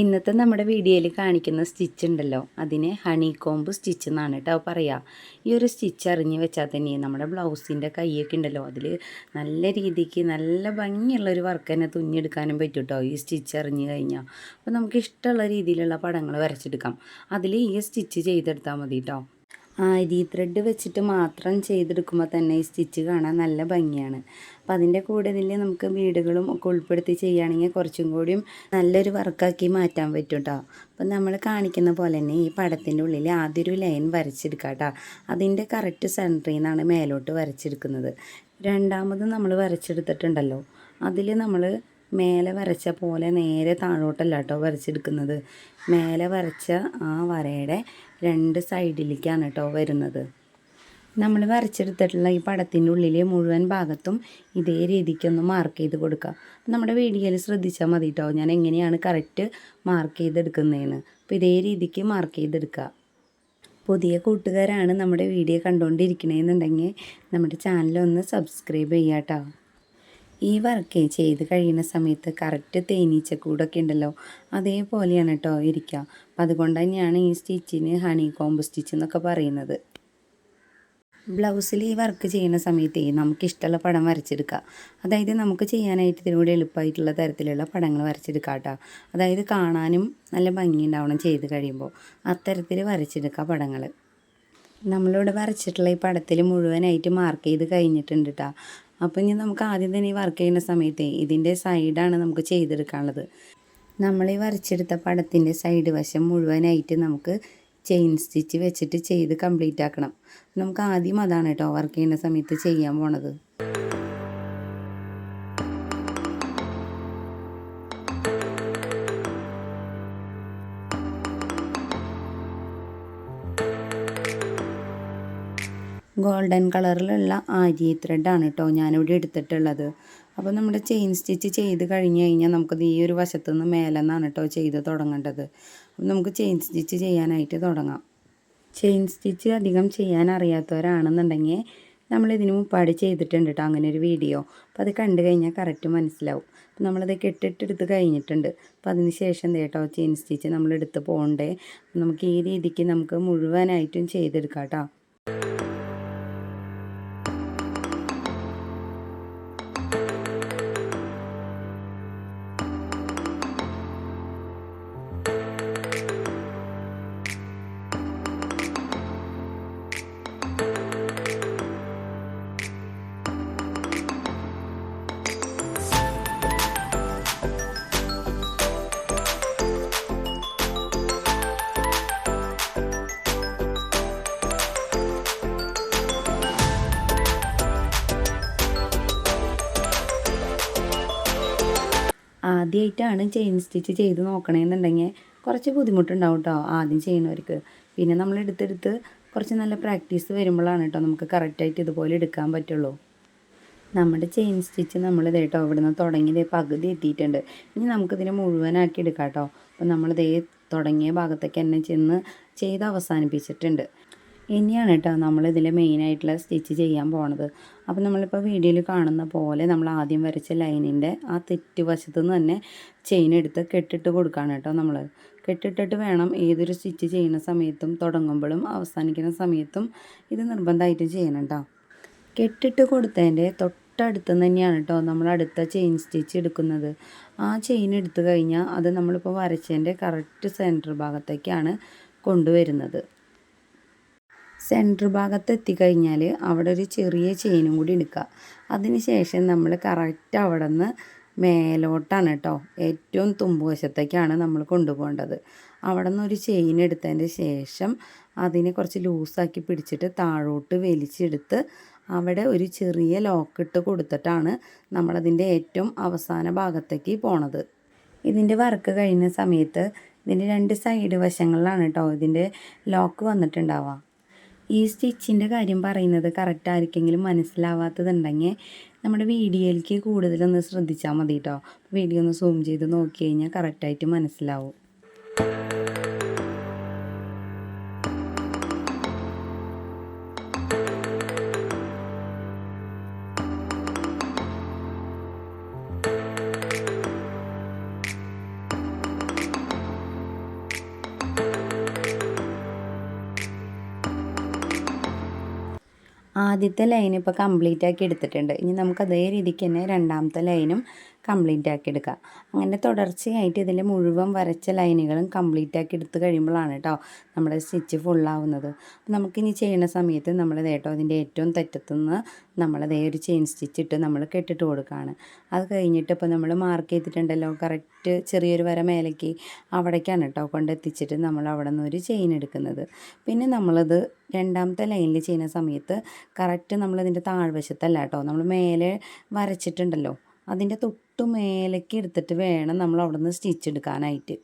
ഇന്നത്തെ നമ്മുടെ വീഡിയോയിൽ കാണിക്കുന്ന സ്റ്റിച്ച് ഉണ്ടല്ലോ. അതിനെ ഹണി കോമ്പ് സ്റ്റിച്ച് എന്നാണ് കേട്ടോ പറയുക ഈ ഒരു സ്റ്റിച്ച് അറിഞ്ഞ് വെച്ചാൽ തന്നെ നമ്മുടെ ബ്ലൗസിന്റെ കൈയൊക്കെ ഉണ്ടല്ലോ. അതിൽ നല്ല രീതിക്ക് നല്ല ഭംഗിയുള്ളൊരു വർക്ക് തന്നെ തുന്നിയെടുക്കാനും പറ്റും കേട്ടോ ഈ സ്റ്റിച്ച് അറിഞ്ഞ് കഴിഞ്ഞാൽ അപ്പോൾ നമുക്ക് ഇഷ്ടമുള്ള രീതിയിലുള്ള പടങ്ങൾ വരച്ചെടുക്കാം. അതിൽ ഈ സ്റ്റിച്ച് ചെയ്തെടുത്താൽ മതി കേട്ടോ. ആരി ത്രെഡ് വെച്ചിട്ട് മാത്രം ചെയ്തെടുക്കുമ്പോൾ തന്നെ ഈ സ്റ്റിച്ച് കാണാൻ നല്ല ഭംഗിയാണ്. അപ്പോൾ അതിന്റെ കൂടെ ഇതിൽ നമുക്ക് വീടുകളും ഒക്കെ ഉൾപ്പെടുത്തി ചെയ്യുകയാണെങ്കിൽ കുറച്ചും കൂടിയും നല്ലൊരു വർക്കാക്കി മാറ്റാൻ പറ്റും കേട്ടോ. അപ്പം നമ്മൾ കാണിക്കുന്ന പോലെ തന്നെ ഈ പടത്തിന്റെ ഉള്ളിൽ ആദ്യൊരു ലൈൻ വരച്ചെടുക്കുക കേട്ടോ. അതിന്റെ കറക്റ്റ് സെന്ററിൽ നിന്നാണ് മേലോട്ട് വരച്ചെടുക്കുന്നത്. രണ്ടാമത് നമ്മൾ വരച്ചെടുത്തിട്ടുണ്ടല്ലോ. അതിൽ നമ്മൾ മേലെ വരച്ച പോലെ നേരെ താഴോട്ടല്ല കേട്ടോ വരച്ചെടുക്കുന്നത്. മേലെ വരച്ച ആ വരയുടെ രണ്ട് സൈഡിലേക്കാണ് കേട്ടോ വരുന്നത്. നമ്മൾ വരച്ചെടുത്തിട്ടുള്ള ഈ പടത്തിന്റെ ഉള്ളിലെ മുഴുവൻ ഭാഗത്തും ഇതേ രീതിക്കൊന്ന് മാർക്ക് ചെയ്ത് കൊടുക്കുക. നമ്മുടെ വീഡിയോയിൽ ശ്രദ്ധിച്ചാൽ മതി കേട്ടോ ഞാൻ എങ്ങനെയാണ് കറക്റ്റ് മാർക്ക് ചെയ്തെടുക്കുന്നതെന്ന് അപ്പോൾ ഇതേ രീതിക്ക് മാർക്ക് ചെയ്തെടുക്കുക. പുതിയ കൂട്ടുകാരാണ് നമ്മുടെ വീഡിയോ കണ്ടുകൊണ്ടിരിക്കണേന്നുണ്ടെങ്കിൽ നമ്മുടെ ചാനലൊന്ന് സബ്സ്ക്രൈബ് ചെയ്യുക കേട്ടോ ഈ വർക്ക് ചെയ്ത് കഴിയുന്ന സമയത്ത് കറക്റ്റ് തേനീച്ചക്കൂടൊക്കെ ഉണ്ടല്ലോ അതേപോലെയാണ് കേട്ടോ ഇരിക്കുക. അപ്പം അതുകൊണ്ട് തന്നെയാണ് ഈ സ്റ്റിച്ചിന് ഹണി കോംബ് സ്റ്റിച്ച് എന്നൊക്കെ പറയുന്നത്. ബ്ലൗസിൽ ഈ വർക്ക് ചെയ്യുന്ന സമയത്ത് നമുക്ക് ഇഷ്ടമുള്ള പടം വരച്ചെടുക്കാം അതായത് നമുക്ക് ചെയ്യാനായിട്ട് ഇതിലൂടെ എളുപ്പമായിട്ടുള്ള തരത്തിലുള്ള പടങ്ങൾ വരച്ചെടുക്കാം കേട്ടോ. അതായത് കാണാനും നല്ല ഭംഗി ഉണ്ടാവണം ചെയ്ത് കഴിയുമ്പോൾ അത്തരത്തിൽ വരച്ചെടുക്കുക പടങ്ങൾ. നമ്മളിവിടെ വരച്ചിട്ടുള്ള ഈ പടത്തിൽ മുഴുവനായിട്ട് മാർക്ക് ചെയ്ത് കഴിഞ്ഞിട്ടുണ്ട് കേട്ടോ. അപ്പോൾ ഇനി നമുക്ക് ആദ്യം തന്നെ ഈ വർക്ക് ചെയ്യുന്ന സമയത്ത് ഇതിന്റെ സൈഡാണ് നമുക്ക് ചെയ്തെടുക്കാനുള്ളത്. നമ്മൾ ഈ വരച്ചെടുത്ത പടത്തിന്റെ സൈഡ് വശം മുഴുവനായിട്ട് നമുക്ക് ചെയിൻ സ്റ്റിച്ച് വെച്ചിട്ട് ചെയ്ത് കംപ്ലീറ്റ് ആക്കണം. നമുക്ക് ആദ്യം അതാണ് കേട്ടോ വർക്ക് ചെയ്യുന്ന സമയത്ത് ചെയ്യാൻ പോണത്. ഗോൾഡൻ കളറിലുള്ള ആരി ത്രെഡാണ് കേട്ടോ ഞാനിവിടെ എടുത്തിട്ടുള്ളത്. അപ്പോൾ നമ്മുടെ ചെയിൻ സ്റ്റിച്ച് ചെയ്ത് കഴിഞ്ഞ് കഴിഞ്ഞാൽ നമുക്കത് ഈ ഒരു വശത്തുനിന്ന് മേലെ നിന്നാണ് കേട്ടോ ചെയ്ത് തുടങ്ങേണ്ടത്. അപ്പോൾ നമുക്ക് ചെയിൻ സ്റ്റിച്ച് ചെയ്യാനായിട്ട് തുടങ്ങാം. ചെയിൻ സ്റ്റിച്ച് അധികം ചെയ്യാൻ അറിയാത്തവരാണെന്നുണ്ടെങ്കിൽ നമ്മളിതിന് മുപ്പാട് ചെയ്തിട്ടുണ്ട് കേട്ടോ അങ്ങനെ ഒരു വീഡിയോ അപ്പോൾ അത് കണ്ടു കഴിഞ്ഞാൽ കറക്റ്റ് മനസ്സിലാവും. അപ്പോൾ നമ്മളത് കെട്ടിട്ടെടുത്ത് കഴിഞ്ഞിട്ടുണ്ട്. അപ്പോൾ അതിന് ശേഷം കേട്ടോ ചെയിൻ സ്റ്റിച്ച് നമ്മളെടുത്ത് പോകണ്ടേ. നമുക്ക് ഈ രീതിക്ക് നമുക്ക് മുഴുവനായിട്ടും ചെയ്തെടുക്കാം കേട്ടോ ആദ്യമായിട്ടാണ് ചെയിൻ സ്റ്റിച്ച് ചെയ്ത് നോക്കണമെന്നുണ്ടെങ്കിൽ കുറച്ച് ബുദ്ധിമുട്ടുണ്ടാവും കേട്ടോ ആദ്യം ചെയ്യുന്നവർക്ക്. പിന്നെ നമ്മൾ എടുത്തെടുത്ത് കുറച്ച് നല്ല പ്രാക്ടീസ് വരുമ്പോഴാണ് കേട്ടോ നമുക്ക് കറക്റ്റായിട്ട് ഇതുപോലെ എടുക്കാൻ പറ്റുള്ളൂ. നമ്മുടെ ചെയിൻ സ്റ്റിച്ച് നമ്മൾ കേട്ടോ ഇവിടുന്ന് തുടങ്ങിയത് പകുതി എത്തിയിട്ടുണ്ട്. ഇനി നമുക്കിതിനെ മുഴുവനാക്കി എടുക്കാം കേട്ടോ അപ്പോൾ നമ്മളിതേ തുടങ്ങിയ ഭാഗത്തേക്ക് തന്നെ ചെന്ന് ചെയ്ത് അവസാനിപ്പിച്ചിട്ടുണ്ട്. ഇനിയാണ് കേട്ടോ നമ്മൾ ഇതിൽ മെയിനായിട്ടുള്ള സ്റ്റിച്ച് ചെയ്യാൻ പോണത്. അപ്പോൾ നമ്മളിപ്പോൾ വീഡിയോയിൽ കാണുന്ന പോലെ നമ്മൾ ആദ്യം വരച്ച ലൈനിന്റെ ആ തെറ്റ് വശത്തു നിന്ന് തന്നെ ചെയിൻ എടുത്ത് കെട്ടിട്ട് കൊടുക്കുകയാണ് കേട്ടോ നമ്മൾ കെട്ടിട്ടിട്ട് വേണം ഏതൊരു സ്റ്റിച്ച് ചെയ്യുന്ന സമയത്തും തുടങ്ങുമ്പോഴും അവസാനിക്കുന്ന സമയത്തും ഇത് നിർബന്ധമായിട്ടും ചെയ്യണം കേട്ടോ കെട്ടിട്ട് കൊടുത്തതിന്റെ തൊട്ടടുത്ത് തന്നെയാണ് കേട്ടോ നമ്മൾ അടുത്ത ചെയിൻ സ്റ്റിച്ച് എടുക്കുന്നത്. ആ ചെയിൻ എടുത്തു കഴിഞ്ഞാൽ അത് നമ്മളിപ്പോൾ വരച്ചതിന്റെ കറക്റ്റ് സെന്റർ ഭാഗത്തേക്കാണ് കൊണ്ടുവരുന്നത്. സെന്റർ ഭാഗത്ത് എത്തിക്കഴിഞ്ഞാൽ അവിടെ ഒരു ചെറിയ ചെയിനും കൂടി എടുക്കുക. അതിന് ശേഷം നമ്മൾ കറക്റ്റ് അവിടെ നിന്ന് മേലോട്ടാണ് കേട്ടോ. ഏറ്റവും തുമ്പുവശത്തേക്കാണ് നമ്മൾ കൊണ്ടുപോകേണ്ടത്. അവിടെ നിന്ന് ഒരു ചെയിൻ എടുത്തതിന്റെ ശേഷം അതിനെ കുറച്ച് ലൂസാക്കി പിടിച്ചിട്ട് താഴോട്ട് വലിച്ചെടുത്ത് അവിടെ ഒരു ചെറിയ ലോക്കിട്ട് കൊടുത്തിട്ടാണ് നമ്മളതിന്റെ ഏറ്റവും അവസാന ഭാഗത്തേക്ക് പോണത്. ഇതിന്റെ വർക്ക് കഴിയുന്ന സമയത്ത് ഇതിന്റെ രണ്ട് സൈഡ് വശങ്ങളിലാണ് കേട്ടോ ഇതിന്റെ ലോക്ക് വന്നിട്ടുണ്ടാവുക. ഈ സ്റ്റിച്ചിന്റെ കാര്യം പറയുന്നത് കറക്റ്റ് ആർക്കെങ്കിലും മനസ്സിലാവാത്തതുണ്ടെങ്കിൽ നമ്മുടെ വീഡിയോയിലേക്ക് കൂടുതലൊന്ന് ശ്രദ്ധിച്ചാൽ മതി കേട്ടോ വീഡിയോ ഒന്ന് സൂം ചെയ്ത് നോക്കി കഴിഞ്ഞാൽ കറക്റ്റായിട്ട് മനസ്സിലാവും. ആദ്യത്തെ ലൈൻ ഇപ്പോൾ കംപ്ലീറ്റ് ആക്കി എടുത്തിട്ടുണ്ട്. ഇനി നമുക്ക് അതേ രീതിക്ക് തന്നെ രണ്ടാമത്തെ ലൈനും കംപ്ലീറ്റ് ആക്കി എടുക്കുക. അങ്ങനെ തുടർച്ചയായിട്ട് ഇതിന്റെ മുഴുവൻ വരച്ച ലൈനുകളും കംപ്ലീറ്റ് ആക്കി എടുത്ത് കഴിയുമ്പോഴാണ് കേട്ടോ നമ്മുടെ സ്റ്റിച്ച് ഫുള്ളാവുന്നത് നമുക്കിനി ചെയ്യുന്ന സമയത്ത് നമ്മൾ കേട്ടോ അതിന്റെ ഏറ്റവും തെറ്റത്തുനിന്ന് നമ്മളതേ ഒരു ചെയിൻ സ്റ്റിച്ച് ഇട്ട് നമ്മൾ കെട്ടിട്ട് കൊടുക്കുകയാണ്. അത് കഴിഞ്ഞിട്ട് ഇപ്പോൾ നമ്മൾ മാർക്ക് ചെയ്തിട്ടുണ്ടല്ലോ കറക്റ്റ് ചെറിയൊരു വര മേലേക്ക് അവിടേക്കാണ് കേട്ടോ കൊണ്ടെത്തിച്ചിട്ട് നമ്മൾ അവിടെ നിന്ന് ഒരു ചെയിൻ എടുക്കുന്നത്. പിന്നെ നമ്മളത് രണ്ടാമത്തെ ലൈനിൽ ചെയ്യുന്ന സമയത്ത് കറക്റ്റ് നമ്മളതിന്റെ താഴ്വശത്തല്ല കേട്ടോ നമ്മൾ മേലെ വരച്ചിട്ടുണ്ടല്ലോ അതിന്റെ തൊട്ട് മേലേക്ക് എടുത്തിട്ട് വേണം നമ്മൾ അവിടെ നിന്ന് സ്റ്റിച്ച് എടുക്കാനായിട്ട്.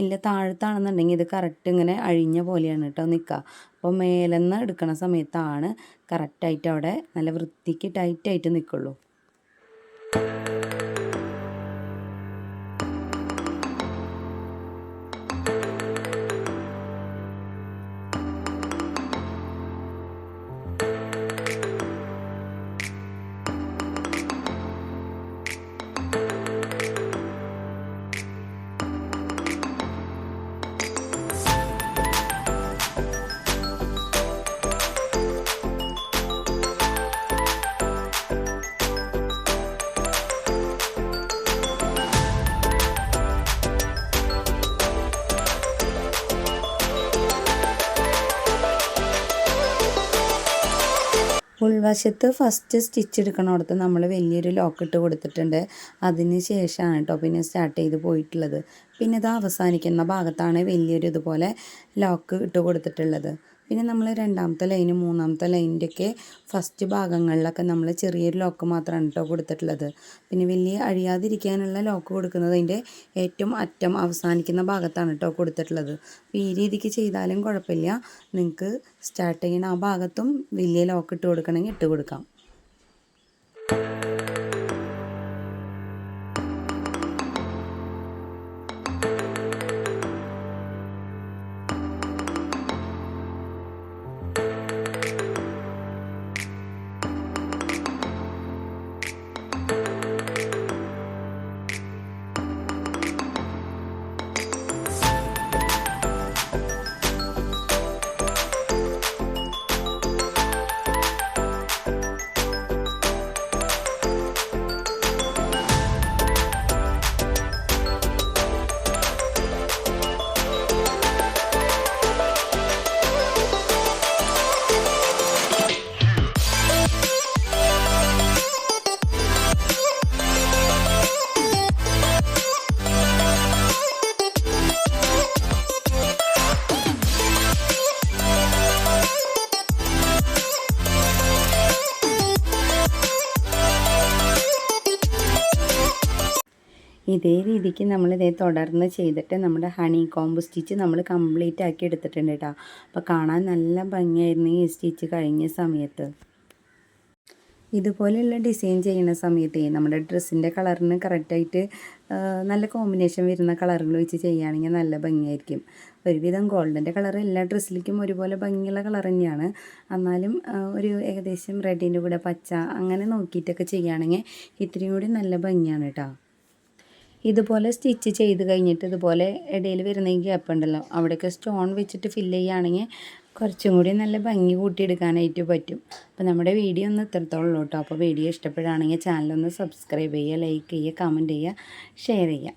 ഇല്ല താഴത്താണെന്നുണ്ടെങ്കിൽ ഇത് കറക്റ്റ് ഇങ്ങനെ അഴിഞ്ഞ പോലെയാണ് കേട്ടോ നിൽക്കുക. അപ്പോൾ മേലെന്ന് എടുക്കണ സമയത്താണ് കറക്റ്റായിട്ട് അവിടെ നല്ല വൃത്തിക്ക് ടൈറ്റായിട്ട് നിൽക്കുള്ളൂ. ഉൾവശത്ത് ഫസ്റ്റ് സ്റ്റിച്ച് എടുക്കണോടത്ത് നമ്മൾ വലിയൊരു ലോക്കിട്ട് കൊടുത്തിട്ടുണ്ട്. അതിന് ശേഷമാണ് കേട്ടോ പിന്നെ സ്റ്റാർട്ട് ചെയ്ത് പോയിട്ടുള്ളത്. പിന്നെ ഇത് അവസാനിക്കുന്ന ഭാഗത്താണ് വലിയൊരു ഇതുപോലെ ലോക്ക് ഇട്ട് കൊടുത്തിട്ടുള്ളത്. പിന്നെ നമ്മൾ രണ്ടാമത്തെ ലൈനും മൂന്നാമത്തെ ലൈനിന്റെയൊക്കെ ഫസ്റ്റ് ഭാഗങ്ങളിലൊക്കെ നമ്മൾ ചെറിയൊരു ലോക്ക് മാത്രമാണ് കേട്ടോ കൊടുത്തിട്ടുള്ളത്. പിന്നെ വലിയ അഴിയാതിരിക്കാനുള്ള ലോക്ക് കൊടുക്കുന്നത് അതിന്റെ ഏറ്റവും അറ്റം അവസാനിക്കുന്ന ഭാഗത്താണ് കേട്ടോ കൊടുത്തിട്ടുള്ളത്. അപ്പോൾ ഈ രീതിക്ക് ചെയ്താലും കുഴപ്പമില്ല നിങ്ങൾക്ക് സ്റ്റാർട്ട് ആ ഭാഗത്തും വലിയ ലോക്ക് ഇട്ട് കൊടുക്കണമെങ്കിൽ ഇട്ട് കൊടുക്കാം. ഇതേ രീതിക്ക് നമ്മൾ ഇതേ തുടർന്ന് ചെയ്തിട്ട് നമ്മുടെ ഹണി കോംബ് സ്റ്റിച്ച് നമ്മൾ കംപ്ലീറ്റ് ആക്കി എടുത്തിട്ടുണ്ട് കേട്ടോ അപ്പോൾ കാണാൻ നല്ല ഭംഗിയായിരുന്നു ഈ സ്റ്റിച്ച് കഴിഞ്ഞ സമയത്ത്. ഇതുപോലെയുള്ള ഡിസൈൻ ചെയ്യുന്ന സമയത്ത് നമ്മുടെ ഡ്രസ്സിന്റെ കളറിന് കറക്റ്റായിട്ട് നല്ല കോമ്പിനേഷൻ വരുന്ന കളറുകൾ വെച്ച് ചെയ്യുകയാണെങ്കിൽ നല്ല ഭംഗിയായിരിക്കും. ഒരുവിധം ഗോൾഡന്റെ കളർ എല്ലാ ഡ്രസ്സിലേക്കും ഒരുപോലെ ഭംഗിയുള്ള കളർ തന്നെയാണ്. എന്നാലും ഒരു ഏകദേശം റെഡിന്റെ കൂടെ പച്ച അങ്ങനെ നോക്കിയിട്ടൊക്കെ ചെയ്യുകയാണെങ്കിൽ ഇത്രയും കൂടി നല്ല ഭംഗിയാണ് കേട്ടോ ഇതുപോലെ സ്റ്റിച്ച് ചെയ്ത് കഴിഞ്ഞിട്ട് ഇതുപോലെ ഇടയിൽ വരുന്ന ഗ്യാപ്പ് ഉണ്ടല്ലോ അവിടെയൊക്കെ സ്റ്റോൺ വെച്ചിട്ട് ഫില്ല് ചെയ്യുകയാണെങ്കിൽ കുറച്ചും കൂടി നല്ല ഭംഗി കൂട്ടിയെടുക്കാനായിട്ട് പറ്റും. അപ്പോൾ നമ്മുടെ വീഡിയോ ഒന്ന് ഇത്രത്തോളം കേട്ടോ. അപ്പോൾ വീഡിയോ ഇഷ്ടപ്പെടുകയാണെങ്കിൽ ചാനലൊന്ന് സബ്സ്ക്രൈബ് ചെയ്യുക ലൈക്ക് ചെയ്യുക കമന്റ് ചെയ്യുക ഷെയർ ചെയ്യുക.